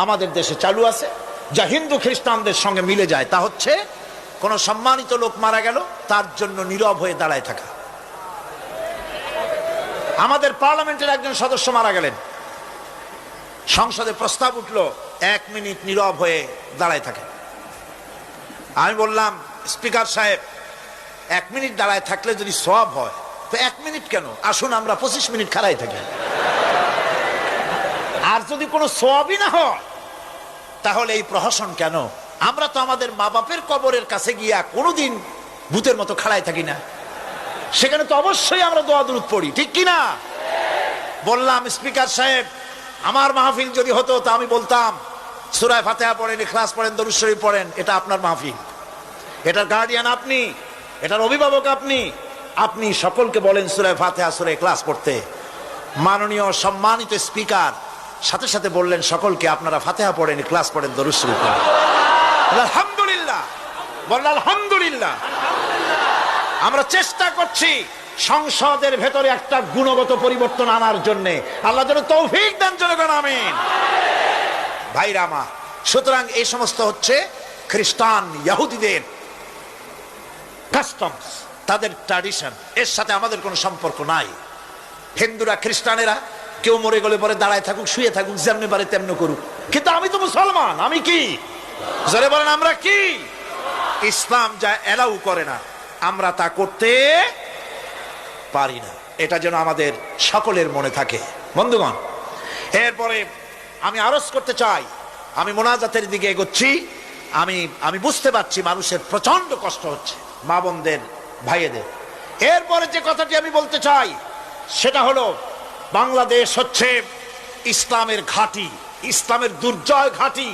আমাদের দেশে চালু আছে, যা হিন্দু খ্রিস্টানদের সঙ্গে মিলে যায়, তা হচ্ছে কোন সম্মানিত লোক মারা গেল, তার জন্য নীরব হয়ে দাঁড়ায় থাকা। আমাদের পার্লামেন্টের একজন সদস্য মারা গেলেন। সংসদে প্রস্তাব উঠল, এক মিনিট নীরব হয়ে দাঁড়ায় থাকে আমি বললাম, স্পিকার সাহেব, এক মিনিট দাঁড়ায় থাকলে যদি সব হয়, তো এক মিনিট কেন? আসুন, আমরা পঁচিশ মিনিট খাড়াই থাকি। আর যদি কোনো সবই না হয়, তাহলে এই প্রহসন কেন? আমরা তো আমাদের মা বাপের কবরের কাছে গিয়া কোনোদিন ভূতের মতো খাড়াই থাকি না। সেখানে তো অবশ্যই আমরা দোয়া দূর পড়ি, ঠিক কি না? বললাম, স্পিকার সাহেব, আমার মাহফিল যদি হতো তা আমি বলতাম। সুরায় ফাতেহা পড়েন, ইখলাস পড়েন, দরুদ শরীফ পড়েন, এটা আপনার মাহফিল। এটার গার্ডিয়ান আপনি, এটার অভিভাবক আপনি। আপনি সকলকে বলেন সুরায় ফাতেহা, সুরায় ক্লাস পড়তে। মাননীয় সম্মানিত স্পিকার সাথে সাথে বললেন, সকলকে আপনারা ফাতেহা পড়েন, ক্লাস পড়েন, দরুদ শরীফ পড়েন। আলহামদুলিল্লাহ। বললেন, আলহামদুলিল্লাহ। আমরা চেষ্টা করছি সংসদের ভেতরে একটা গুণগত পরিবর্তন আনার জন্য। আল্লাহ যেন তৌফিক দেন, জনগণ, আমিন। ভাইরা আমার, সুতরাং এই সমস্ত হচ্ছে খ্রিস্টান ইয়াহুদিদের কাস্টমস তাদের ট্র্যাডিশন এর সাথে আমাদের কোনো সম্পর্ক নাই। হিন্দুরা, খ্রিস্টানেরা কেউ মরে গেলে পরে দাঁড়ায় থাকুক, শুয়ে থাকুক, যেমনি পারে তেমনি করুক। কিন্তু আমি তো মুসলমান, আমি কি? জোরে বলেন, আমরা কি? ইসলাম যা এলাউ করে না, আমরা তা করতে পারি না। এটা যেন আমাদের সকলের মনে থাকে। বন্ধুগণ, এরপরে আমি আরজ করতে চাই, আমি মোনাজাতের দিকে এগোচ্ছি, আমি আমি বুঝতে পারছি মানুষের প্রচণ্ড কষ্ট হচ্ছে, মা বোনদের, ভাইয়েদের। এরপরে যে কথাটি আমি বলতে চাই, সেটা হলো বাংলাদেশ হচ্ছে ইসলামের ঘাঁটি, ইসলামের দুর্জয় ঘাঁটি।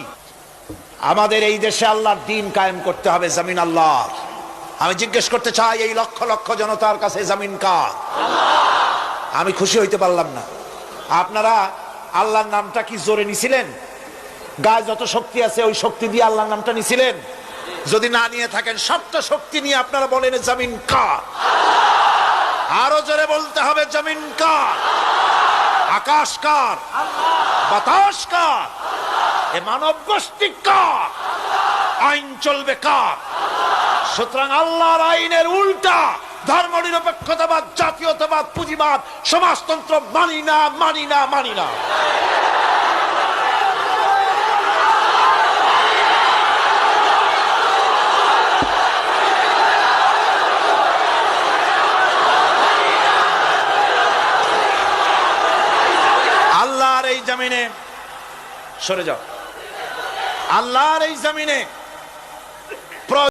আমাদের এই দেশে আল্লাহর দিন কায়েম করতে হবে, জামিন আল্লাহর। আমি জিজ্ঞেস করতে চাই, এই লক্ষ লক্ষ জনতার কাছে জামিন কার? আমি খুশি হইতে পারলাম না। আপনারা আল্লাহর নামটা কি জোরে নিছিলেন? গায়ে যত শক্তি আছে, ওই শক্তি দিয়ে আল্লাহর নামটা নিছিলেন? যদি না নিয়ে থাকেন সবটা শক্তি নিয়ে আপনারা বলেন, জামিন কার? আরও জোরে বলতে হবে, জামিন কার? আকাশ কার বাতাস কার এ মানব গোষ্ঠী কার আইন চলবে কার? সুতরাং আল্লাহর আইনের উল্টা ধর্ম নিরপেক্ষতাবাদ জাতীয়তাবাদ, পুঁজিবাদ, সমাজতন্ত্র মানি না মানি না মানি না আল্লাহর এই জমিনে সরে যাও। আল্লাহর এই জমিনে